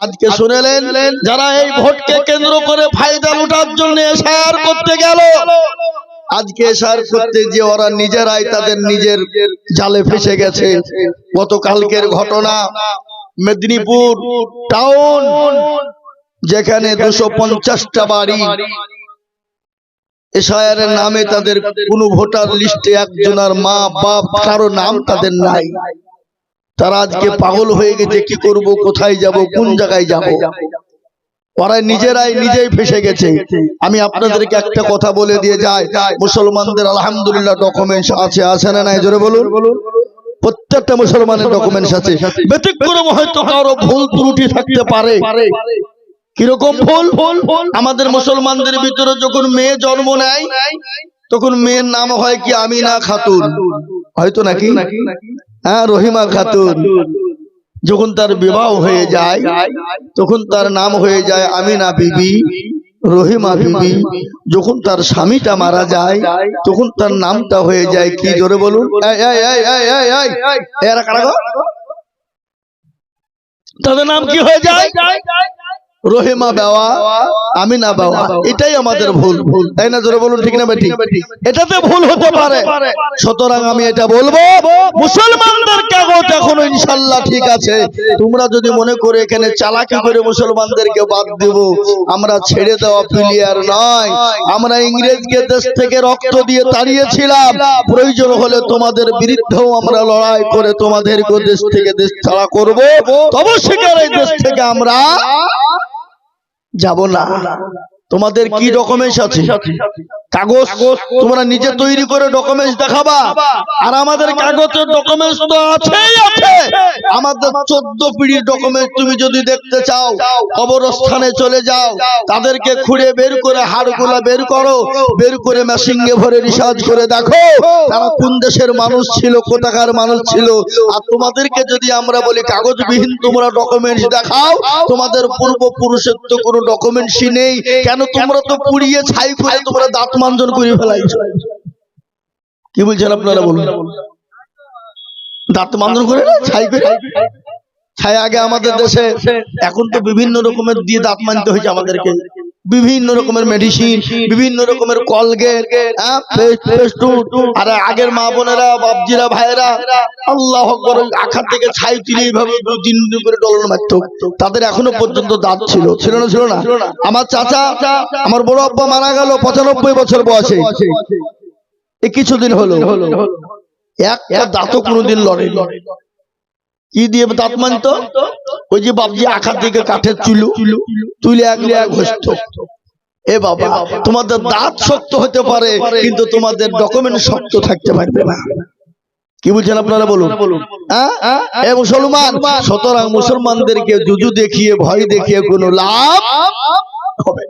আজকে শুনেলেন যারা এই ভোটকে কেন্দ্র করে ফায়দা লুটার জন্য এসআর করতে গেল। আজকে এসআর করতে যে ওরা নিজেরাই তাদের নিজের জালে ফেসে গেছে। গতকালকের ঘটনা মেদিনীপুর টাউন যেখানে দুশো পঞ্চাশটা বাড়ি এসআইআর নামে তাদের কোনো ভোটার লিস্টে একজনের মা বাপ কারও নাম তাদের নাই। তারা আজকে পাগল হয়ে গেছে কি করব কোথায় যাব কোন জায়গায় যাব? ওরা নিজেরাই নিজেই ফেসে গেছে। আমি আপনাদেরকে একটা কথা বলে দিয়ে যাই। মুসলমানদের আলহামদুলিল্লাহ ডকুমেন্টস আছে আছে না নাই? জোরে বলুন। প্রত্যেকটা মুসলমানের ডকুমেন্টস আছে। ব্যতিক্রম হয়তো কারও ভুল ত্রুটি থাকতে পারে। কীরকম ভুল? আমাদের মুসলমানদের ভিতরে যখন মেয়ে জন্ম নেয় তখন মেয়ের নাম হয় কি আমিনা খাতুন। হয়তো নাকি? হ্যাঁ রহিমা খাতুন। যখন তার বিবাহ হয়ে যায়, তখন তার নাম হয়ে যায় আমিনা বিবি, রহিমা বিবি। যখন তার স্বামীটা মারা যায়, তখন তার নামটা হয়ে যায় কি? জোরে বলুন? তাদের নাম কি হয়ে যায়? রহিমা বাবা আমিনা বাবা এটাই আমাদের ভুল। ভুল। তাই না জোরে বলুন ঠিক না বেটি? এটাতে ভুল হতে পারে। সুতরাং আমি এটা বলব মুসলমানদের কাগজ এখনও ইনশাল্লাহ ঠিক আছে। তোমরা যদি মনে করে এখানে চালাকি করে মুসলমানদেরকে বাদ দেব আমরা ছেড়ে দেওয়া প্লেয়ার নয়। আমরা ইংরেজকে দেশ থেকে রক্ত দিয়ে তাড়িয়েছিলাম। প্রয়োজন হলে তোমাদের বিরুদ্ধেও আমরা লড়াই করে তোমাদেরকে দেশ থেকে দেশ ছাড়া করব। তবে সেখানে দেশ থেকে আমরা যাব না। তোমাদের কি ডকুমেন্টস আছে? কাগজ তোমরা নিজে তৈরি করে ডকুমেন্টস দেখাবা। আর আমাদের কাগজের ডকুমেন্টস তো আছেই আছে। আমাদের চোদ্দ পিড়ির ডকুমেন্টস তুমি যদি দেখতে চাও কবরস্থানে চলে যাও তাদেরকে খুঁড়ে বের করে হাড়গুলা বের করো বের করে মেশিনে ভরে রিসার্চ করে দেখো। তারা কোন দেশের মানুষ ছিল কোথাকার মানুষ ছিল। আর তোমাদেরকে যদি আমরা বলি কাগজবিহীন তোমরা ডকুমেন্টস দেখাও তোমাদের পূর্বপুরুষের তো কোনো ডকুমেন্টসই নেই। কেন তোমরা তো পুড়িয়ে ছাই করে তোমরা দাঁত মাঞ্জন করে ফেলাইছ। কি বলছেন আপনারা বলুন? দাঁত মানজন করে না? ছাই করে? ছাই আগে আমাদের দেশে এখন তো বিভিন্ন রকমের দিয়ে দাঁত মানতে হয়েছে আমাদেরকে। বিভিন্ন রকমের মেডিসিন বিভিন্ন রকমের কলগেট হ্যাঁ, আর আগের মা বোনেরা বাবজিরা ভাইয়েরা আল্লাহ আখার থেকে ছাই তুলে এইভাবে তিন দিন করে ডলন মারত। তাদের এখনও পর্যন্ত দাঁত ছিল। ছিল না ছিল না? আমার চাচা আমার বড় আব্বা মারা গেল পঁচানব্বই বছর বয়সে। কিছুদিন হলো। একটা দাঁতও কোনোদিন লড়ে কি দিয়ে দাঁত মানত ওই যে বাপজি আখার দিকে কাঠের চুলু তুলে আগলে এক ঘষত। এ বাবা তোমাদের দাঁত শক্ত হতে পারে কিন্তু তোমাদের ডকুমেন্ট শক্ত থাকতে পারবে না। কি বলছেন আপনারা বলুন? হ্যাঁ? এ মুসলমান সুতরাং মুসলমানদেরকে জুজু দেখিয়ে ভয় দেখিয়ে কোনো লাভ হবে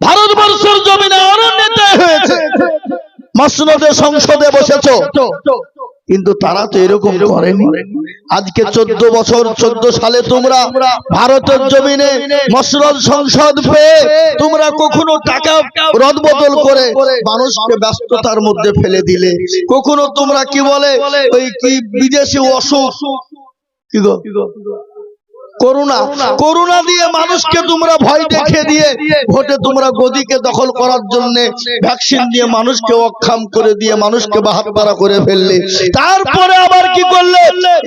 ভারতবর্ষের জমিনে আরও নেতা হয়েছে। মসনদে সংসদে বসেছ। কিন্তু তারা তো এরকম করেনি। আজকে চোদ্দ বছর, চোদ্দ সালে তোমরা ভারতের জমিনে মসনদ সংসদ পেয়ে তোমরা কখনো টাকা রদবদল করে মানুষকে ব্যস্ততার মধ্যে ফেলে দিলে। কখনো তোমরা কি বলে, ওই কি বিদেশি অসুখ? কি গো? করুণা। করুণা। দিয়ে মানুষকে তোমরা ভয় দেখে দিয়ে ভোটে তোমরা গদিকে দখল করার জন্য ভ্যাকসিন দিয়ে মানুষকে অক্ষম করে দিয়ে মানুষকে বাহাতপাড়া করে ফেললে। তারপরে আবার কি করলে?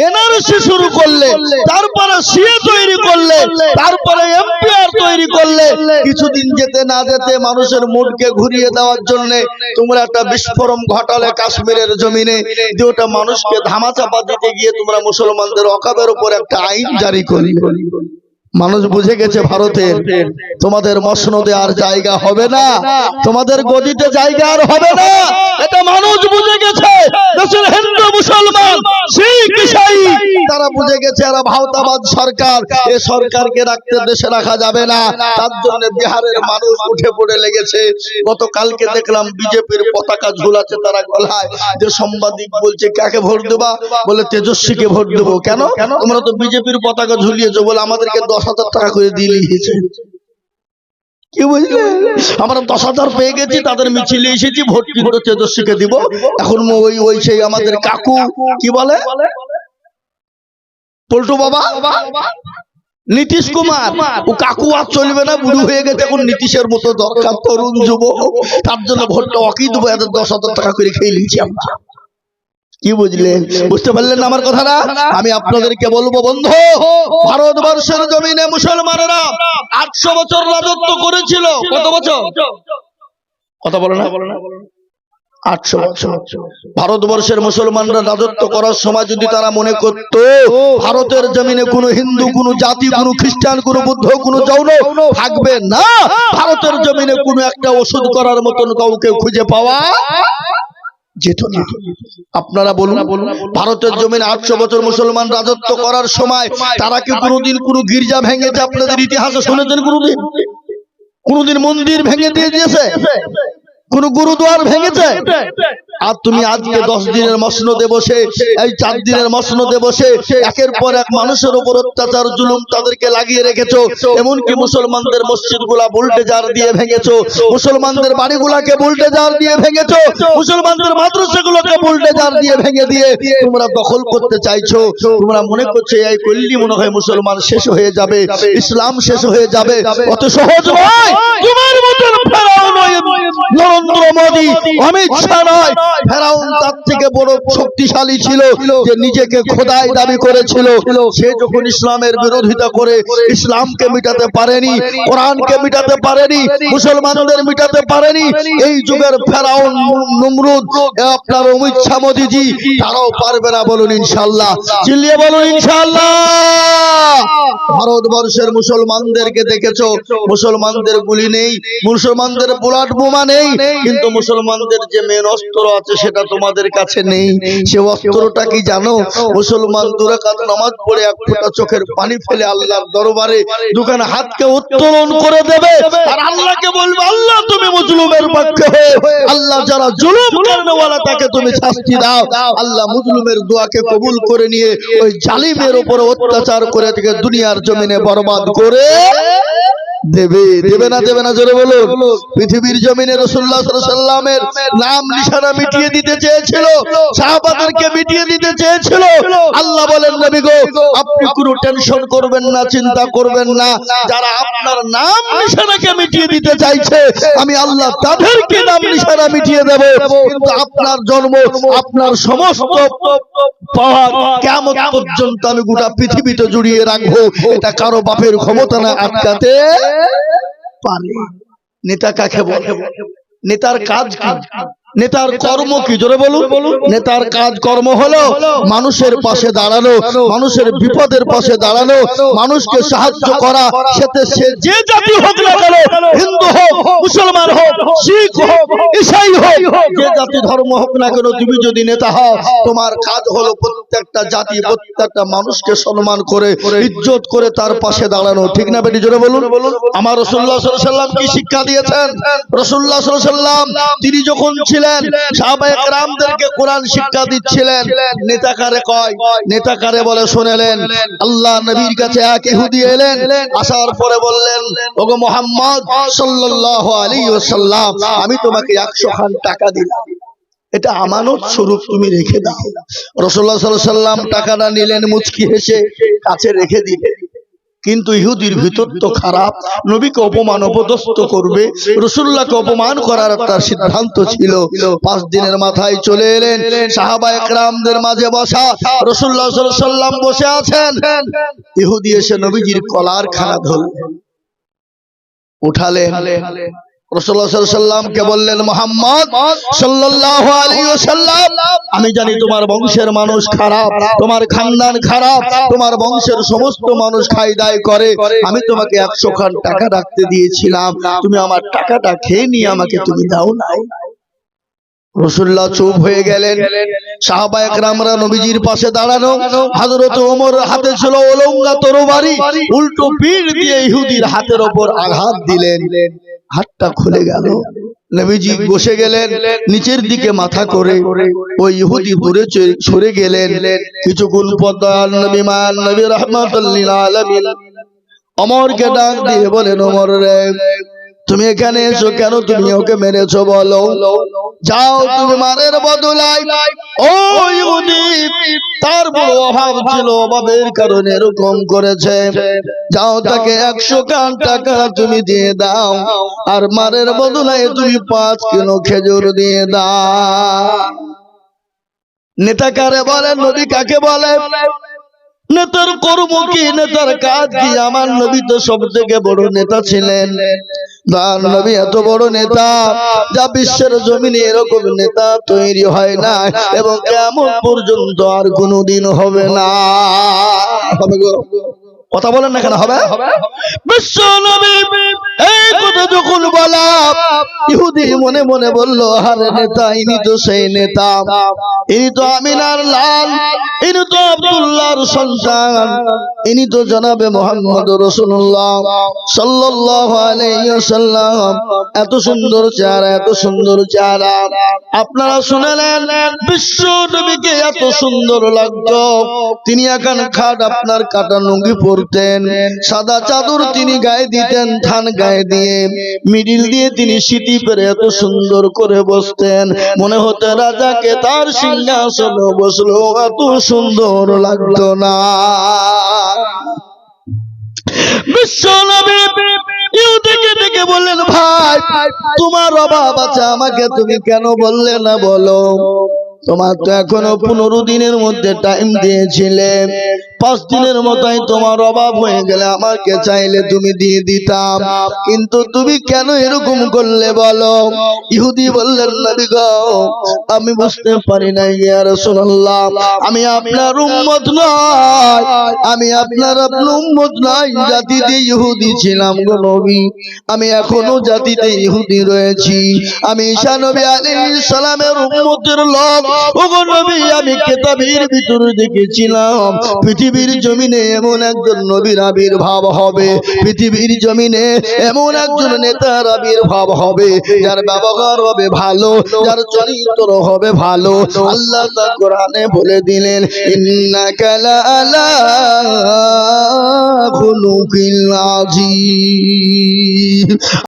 এনআরসি শুরু করলে। তারপরে সিএ তৈরি করলে। তারপরে এমপিআর তৈরি করলে। কিছুদিন যেতে না যেতে মানুষের মুডকে ঘুরিয়ে দেওয়ার জন্য তোমরা একটা বিস্ফোরণ ঘটালে কাশ্মীরের জমিনে। যে ওটা মানুষকে ধামাচাপা দিতে গিয়ে তোমরা মুসলমানদের অকাবের উপর একটা আইন জারি করলে। Liebe. মানুষ বুঝে গেছে ভারতের। তোমাদের মসনদে আর জায়গা হবে না তোমাদের গদিতে জায়গা আর হবে না। এটা মানুষ বুঝে গেছে দেশের হিন্দু মুসলমান শিখ ইসাই তারা বুঝে গেছে এরা ভাওতাবাদ সরকার। এ সরকারকে রাখতে দেশে রাখা যাবে না। তার জন্য বিহারের মানুষ উঠে পড়ে লেগেছে। গতকালকে দেখলাম বিজেপির পতাকা ঝুলাচ্ছে তারা গলায়। যে সাংবাদিক বলছে কাকে ভোট দেবা? বলে তেজস্বীকে ভোট দেবো। কেন? কেন? তোমরা তো বিজেপির পতাকা ঝুলিয়েছো বলে আমাদেরকে দশ হাজার টাকা করে দিয়ে লিখেছে। কি বুঝলে? দশ হাজার পেয়ে গেছি, তাদের মিছিলে এসেছি তেজস্বীকে দিব। এখন ওই ওই সেই আমাদের কাকু, কি বলে? পল্টু বাবা? নীতিশ কুমার। ও কাকু আর চলবে না, বুড়ো হয়ে গেছে, এখন নীতিশের মতো দরকার, তরুণ যুব তার জন্য ভোটটা অকি দেবো এত দশ হাজার টাকা করে খেয়ে নিয়েছি আমরা। কি বুঝলেন বুঝতে পারলেন না আমার কথাটা? আমি আপনাদেরকে বলব, বন্ধু, ভারতবর্ষের জমিনে মুসলমানেরা আটশো বছর রাজত্ব করেছিল। কত বছর? কথা বলো না? ভারতবর্ষের মুসলমানরা রাজত্ব করার সময় যদি তারা মনে করত, ভারতের জমিনে কোনো হিন্দু, কোনো জাতি, কোনো খ্রিস্টান, কোনো বুদ্ধ, কোনো জৌন থাকবে না। ভারতের জমিনে কোনো একটা ওষুধ করার মতন কাউকে খুঁজে পাওয়া যেত না। আপনারা বলুন ভারতের জমিনে আটশো বছর মুসলমান রাজত্ব করার সময় তারা কি কোনোদিন কোনো গির্জা ভেঙেছে আপনাদের ইতিহাসে শুনেছেন কোনোদিন কোনোদিন মন্দির ভেঙে দিয়ে দিয়েছে? কোন গুরুদুয়ার ভেঙেছে? আর তুমি আজকে দশ দিনের মসনদে বসে এই চার দিনের মসনদে বসে একের পর এক মানুষের উপর অত্যাচার জুলুম তাদেরকে লাগিয়ে রেখেছো। এমনকি মুসলমানদের মসজিদগুলা বুলটেজার দিয়ে ভেঙেছো। মুসলমানদের বাড়িগুলাকে বুলটেজার দিয়ে ভেঙেছো। মুসলমানদের মাদ্রাসাগুলোকে বুলটেজার দিয়ে ভেঙে দিয়ে তোমরা দখল করতে চাইছো। তোমরা মনে করছ এই করলি মনে হয় মুসলমান শেষ হয়ে যাবে। ইসলাম শেষ হয়ে যাবে। অত সহজ নয়। তোমার মতন নরেন্দ্র মোদী অমিত শাহ নয়। ফেরাউন তার থেকে বড় শক্তিশালী ছিল যে নিজেকে খোদাই দাবি করেছিল। সে যখন ইসলামের বিরোধিতা করে ইসলামকে মিটাতে পারেনি কোরআনকে মিটাতে পারেনি মুসলমানদের মিটাতে পারেনি। এই যুগের ফেরাউন নমরুদ আপনার অমিত শাহ মোদীজি তারাও পারবে না বলুন ইনশাল্লাহ চিল্লিয়ে বলুন ইনশাল্লাহ ভারতবর্ষের মুসলমানদেরকে দেখেছ মুসলমানদের গুলি নেই মুসলমানদের বুলাট বোমা নেই কিন্তু মুসলমানদের যে মেন অস্ত্র আছে সেটা তোমাদের কাছে নেই। সে অস্ত্রটা কি জানো? মুসলমান দুরাকাত নামাজ পড়ে এক ফোঁটা চোখের পানি ফেলে আল্লাহর দরবারে, দুখানে হাতকে উত্তোলন করে দেবে। আর আল্লাহকে বলবে, আল্লাহ, তুমি মুসলুমের পক্ষে হয়ে, আল্লাহ যারা জুলুম করেনওয়ালা, তাকে তুমি শাস্তি দাও। আল্লাহ মুসলুমের দোয়াকে কবুল করে নিয়ে ওই জালিমের উপরে অত্যাচার করে থেকে দুনিয়ার জমিনে বরবাদ করে দেবে দেবে না দেবে না জোরে বলুন। পৃথিবীর জমিনে রসুল্লাহ সাল্লামের নাম নিশানা মিটিয়ে দিতে চেয়েছিল। সাহাবাদেরকে মিটিয়ে দিতে চেয়েছিল। আল্লাহ বলেন নবী গো আপনি কোনো টেনশন করবেন না চিন্তা করবেন না। যারা আপনার নাম নিশানাকে মিটিয়ে দিতে চাইছে আমি আল্লাহ তাদেরকে নাম নিশানা মিটিয়ে দেব। কিন্তু আপনার জন্ম আপনার সমস্ত পাওয়ার কেমন পর্যন্ত আমি গোটা পৃথিবীতে জুড়িয়ে রাখব। এটা কারও বাপের ক্ষমতা না। আটকাতে। পারে নেতা কাকে বলে নেতার কাজ কি নেতার কর্ম কি? জোরে বলুন। নেতার কাজ কর্ম হলো মানুষের পাশে দাঁড়ানো মানুষের বিপদের পাশে দাঁড়ানো মানুষকে সাহায্য করা সেতে সে যে জাতি হোক না কেন হিন্দু হোক মুসলমান হোক শিখ হোক ইসাই হোক যে জাতি ধর্ম হোক না কেন তুমি যদি নেতা হও তোমার কাজ হলো প্রত্যেকটা জাতি প্রত্যেকটা মানুষকে সম্মান করে ইজ্জত করে তার পাশে দাঁড়ানো। ঠিক না বেটি জোরে বলুন। আমার রসুল্লাহ সাল্লাম কি শিক্ষা দিয়েছেন? রসুল্লাহ সাল্লাম তিনি যখন ছিলেন সাহাবায়ে কেরামদেরকে কোরআন শিক্ষা দিচ্ছিলেন। নেতা কারে কয়? নেতা কারে বলে শুনেলেন। আল্লাহ নবীর কাছে এক ইহুদি এলেন আসার পরে বললেন ওগো মোহাম্মদ সাল্লাল্লাহু আলাইহি ওয়াসাল্লাম আমি তোমাকে 100 খান টাকা দিলাম। এটা আমানত স্বরূপ তুমি রেখে দাও। রসুল্লাহ সাল্লাল্লাহু সাল্লাম টাকাটা নিলেন মুচকি হেসে কাছে রেখে দিলেন। কিন্তু ইহুদির ভিতর তো খারাপ। নবীকে অপমান, অপদস্থ করবে। রসুল্লাহকে অপমান করার একটা সিদ্ধান্ত ছিল। পাঁচ দিনের মাথায় চলে এলেন সাহাবা একরামদের মাঝে বসা। রসুল্লাহ সাল্লাম বসে আছেন। ইহুদি এসে নবীজির কলার খানা ধরলেন, উঠালেন। রসুল্লাহ সাল্লামকে বললেন, মোহাম্মদ আমি জানি তোমার বংশের মানুষ খারাপ, তোমার খানদান খারাপ, তোমার বংশের সমস্ত মানুষ খাই দায় করে। আমি তোমাকে একশো খান টাকা রাখতে দিয়েছিলাম। তুমি আমার টাকাটা খেয়ে নিয়ে আমাকে তুমি দাও নাই। রসুল্লাহ চুপ হয়ে গেলেন। সাহাবা নবীজির পাশে দাঁড়ানো। ছিল হাতের আঘাত দিলেন। হাতটা খুলে গেল। নবীজি বসে গেলেন নিচের দিকে মাথা করে ওই ইহুদি দূরে সরে গেলেন। কিছু দয়াল নবী মান নবী রহমাতুল্লিল আলামিন। অমরকে ডাক দিয়ে বলেন অমর রে তুমি এখানে এসো কেন? তুমি ওকে মেরেছো বলো। যাও তুমি মারের বদলাই ও ইহুদি তার বড় অভাব ছিল অভাবের কারণে এরকম করেছে। যাও তাকে একশো কান টাকা তুমি দিয়ে দাও। আর মারের বদলায় তুমি পাঁচ কিলো খেজুর দিয়ে দাও। নেতা কারে বলে? নবী কাকে বলে? নেতার কর্ম কি? নেতার কাজ কি? আমার নবী তো সব থেকে বড় নেতা ছিলেন। তার নবী এত বড় নেতা যা বিশ্বের জমিনে এরকম নেতা তৈরি হয় না এবং কেমন পর্যন্ত আর কোনোদিন হবে না। হবে গো। কথা বলেন না কেন হবে? বিশ্ব নবী এই কথা যখন বলা ইহুদি মনে মনে বলল আরে নেতা ইনি তো সেই নেতা। ইনি তো আমিনার লাল ইনি তো আব্দুল্লাহর সন্তান। ইনি তো জনাবে মোহাম্মদ রসুল্লাহ সাল্লাল্লাহু আলাইহি এত সুন্দর চেহারা এত সুন্দর চেহারা। আপনারা শুনলেন বিশ্ব নবীকে এত সুন্দর লাগতো। তিনি এখন খাট আপনার কাটা লুঙ্গি পরতেন সাদা চাদর তিনি গায়ে দিতেন ধান গায়ে দিয়ে। মিডিল দিয়ে তিনি সিটি পেরে এত সুন্দর করে বসতেন। মনে হতো রাজাকে তার সিংহাসনে বসল, এত সুন্দর লাগতো না। বললেন, ভাই, তোমার অভাব আছে, আমাকে তুমি কেন বললে না বলো? তোমার তো এখনও পনেরো দিনের মধ্যে টাইম দিয়েছিলে। পাঁচ দিনের মতোই তোমার অভাব হয়ে গেলে আমাকে চাইলে তুমি দিয়ে দিতাম কিন্তু তুমি কেন এরকম করলে বলো? ইহুদি বললেন, নবী গো, আমি বুঝতে পারি না ইয়া রাসূলুল্লাহ, আমি আপনার উম্মত নয় আমি আপনার আপনার উম্মত নয় জাতিতে ইহুদি ছিলাম গো নবী। আমি এখনও জাতিতে ইহুদি রয়েছি। আমি ঈসা নবী আলাইহিস সালামের উম্মতের লোক। ও নবী, আমি কিতাবের ভিতরে দেখেছিলাম। পৃথিবীর জমিনে এমন একজন নবীর আবির্ভাব হবে। পৃথিবীর জমিনে এমন একজন নেতার আবির্ভাব হবে যার ব্যবহার হবে ভালো যার চরিত্র হবে ভালো। আল্লাহ তা কোরআনে বলে দিলেন ইন্নাকা লাআলা খুলুকিল আযীম